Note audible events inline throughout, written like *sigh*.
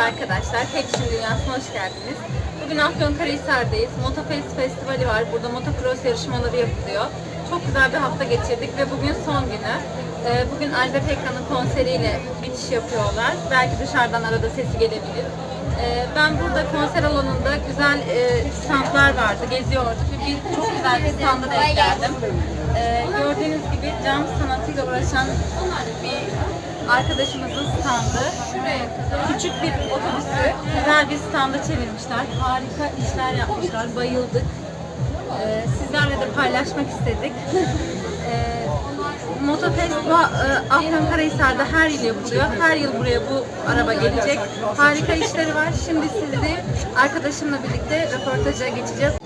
arkadaşlar. Hepsi Dünyası'na hoş geldiniz. Bugün Afyonkarahisar'dayız. Motofest Festivali var. Burada motocross yarışmaları yapılıyor. Çok güzel bir hafta geçirdik ve bugün son günü. Ee, Bugün Ajda Pekkan'ın konseriyle bitiş yapıyorlar. Belki dışarıdan arada sesi gelebilir. Ee, Ben burada konser alanında güzel e, standlar vardı. Geziyorduk bir, çok güzel bir standa denk geldim. Ee, Gördüğünüz gibi cam sanatıyla uğraşan bir arkadaşımızın standı. Küçük bir otobüsü güzel bir standa çevirmişler. Harika işler yapmışlar. Bayıldık. Ee, sizlerle de paylaşmak istedik. Ee, Motofest e, Afyonkarahisar'da her yıl yapılıyor. Her yıl buraya bu araba gelecek. Harika işleri var. Şimdi sizi arkadaşımla birlikte röportaja geçeceğiz.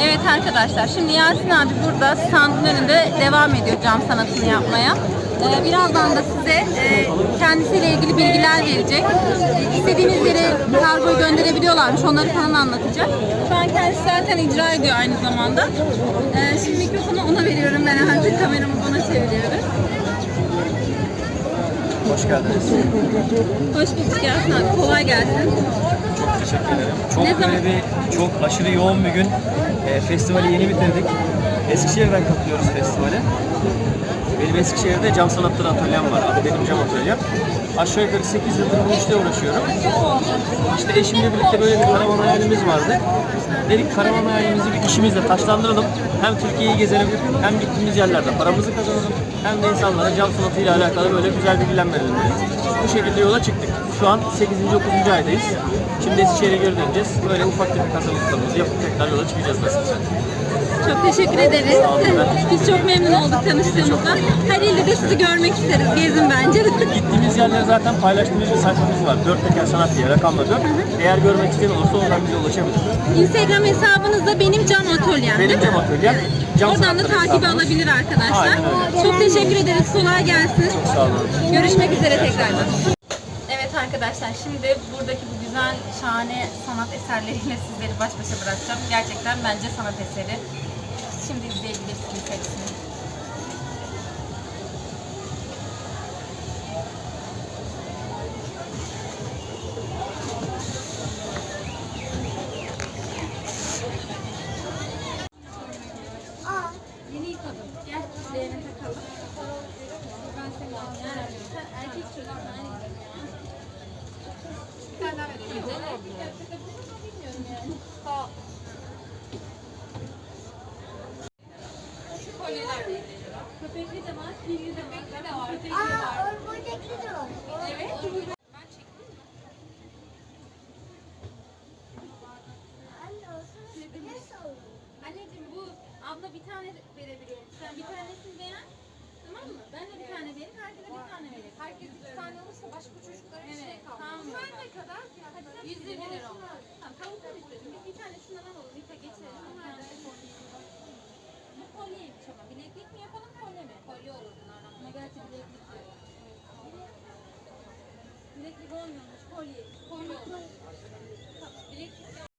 Evet arkadaşlar, şimdi Yasin abi burada standın önünde devam ediyor cam sanatını yapmaya. Ee, birazdan da size e, kendisiyle ilgili bilgiler verecek. İstediğiniz yere kargo gönderebiliyorlarmış, onları falan anlatacak. Şu an kendisi zaten icra ediyor aynı zamanda. Ee, şimdi mikrofonu ona veriyorum, ben artık kameramı ona çeviriyoruz. Hoş geldiniz. Hoş bulduk Yasin abi, kolay gelsin. Çok teşekkür ederim. Çok Ne zaman- böyle bir, çok aşırı yoğun bir gün. E, festivali yeni bitirdik. Eskişehir'den katılıyoruz festivale. Benim Eskişehir'de cam sanatları atölyem var. Adı benim cam atölyem. Aşağı yukarı 8 yıldır bu işte uğraşıyorum. İşte eşimle birlikte böyle bir karavan hayalimiz vardı. Dedik karavan hayalimizi bir işimizle taşlandıralım. Hem Türkiye'yi gezelim, hem gittiğimiz yerlerde paramızı kazanalım. Hem de insanlara cam sanatıyla alakalı böyle güzel bilgiler verelim dedik. Bu şekilde yola çıktık. Şu an 8. 9. aydayız. Şimdi Eskişehir'e geri döneceğiz. Böyle ufak tefek hazırlıklarımızı yapıp tekrar yola çıkacağız nasılsa. Çok teşekkür ederiz. Biz çok memnun olduk tanıştığımızda. Her ilde de sizi görmek isteriz. Gezin bence. *laughs* Gittiğimiz yerleri zaten paylaştığımız bir sayfamız var. 4 teker sanat diye rakamla 4. Eğer görmek isteyen olursa oradan bize ulaşabilir. Instagram hesabınızda benim cam atölyem değil Benim mi? cam atölyem. Cam Oradan da sanatları takibi hesabımız. alabilir arkadaşlar. Aynen öyle. Çok teşekkür ederiz. Kolay gelsin. Sağ olun. Görüşmek üzere tekrardan. Evet arkadaşlar şimdi buradaki bu güzel şahane sanat eserleriyle *laughs* sizleri baş başa bırakacağım. Gerçekten bence sanat eseri. Şimdi izleyebilirsiniz hepsini. Ben erkek. Aynı ya. Bir tane daha vereyim. Gerçekten bunu bilmiyorum yani. Sağ ol. Şu kolyeler de izleyelim. Köpekli de var, pilli de var. Köpekli de var, de var. Aa, buradaki de var. Evet. Ben çektim mi? Anne olsun. Nasıl olur? Anneciğim bu abla bir tane verebiliyorum. Sen bir tanesini beğen. Tamam mı? Ben de bir tane vereyim. Herkese bir tane vereyim. Herkes iki tane alırsa başka çocuklara evet, şey kalmaz. Tamam. Şu ne kadar? 120 lira oldu. Tamam tavuk da istedim. Biz bir tane şundan alalım. Bir de geçelim. Bir tane Bu kolyeymiş ama. Bileklik mi yapalım kolye mi? Kolye olur bunlardan. Ama gerçi bileklik diyor. Bileklik olmuyormuş. Kolye. Kolye olur. Tamam. Bileklik